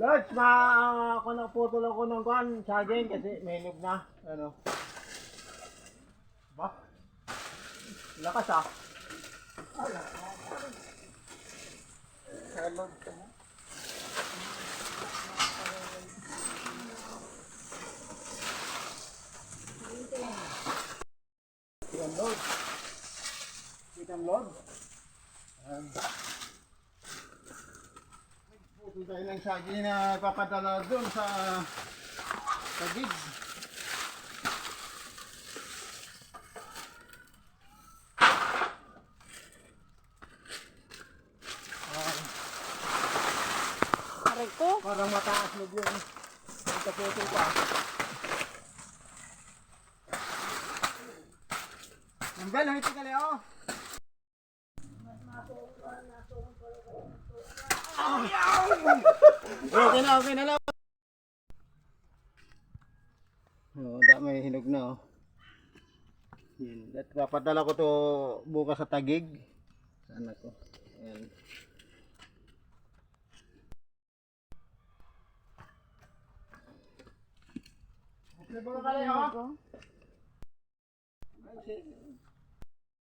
Lods, ma ako naputol ako ng kwan, saging kasi may hinog na. Ano? Ba? Lakas ah. Lord. Kita Lord. Ayan. Puto tayo ng saging na papadala doon sa tagig. Aray ko. Parang mataas na yun. Ang taputo pa. Nambel, hiti ka Leo. Okay na, okay na lang. Oh, da may hinog na oh. Yan. At papadala ko to bukas sa Tagig. Sana ko. Ayan. Okay ba ka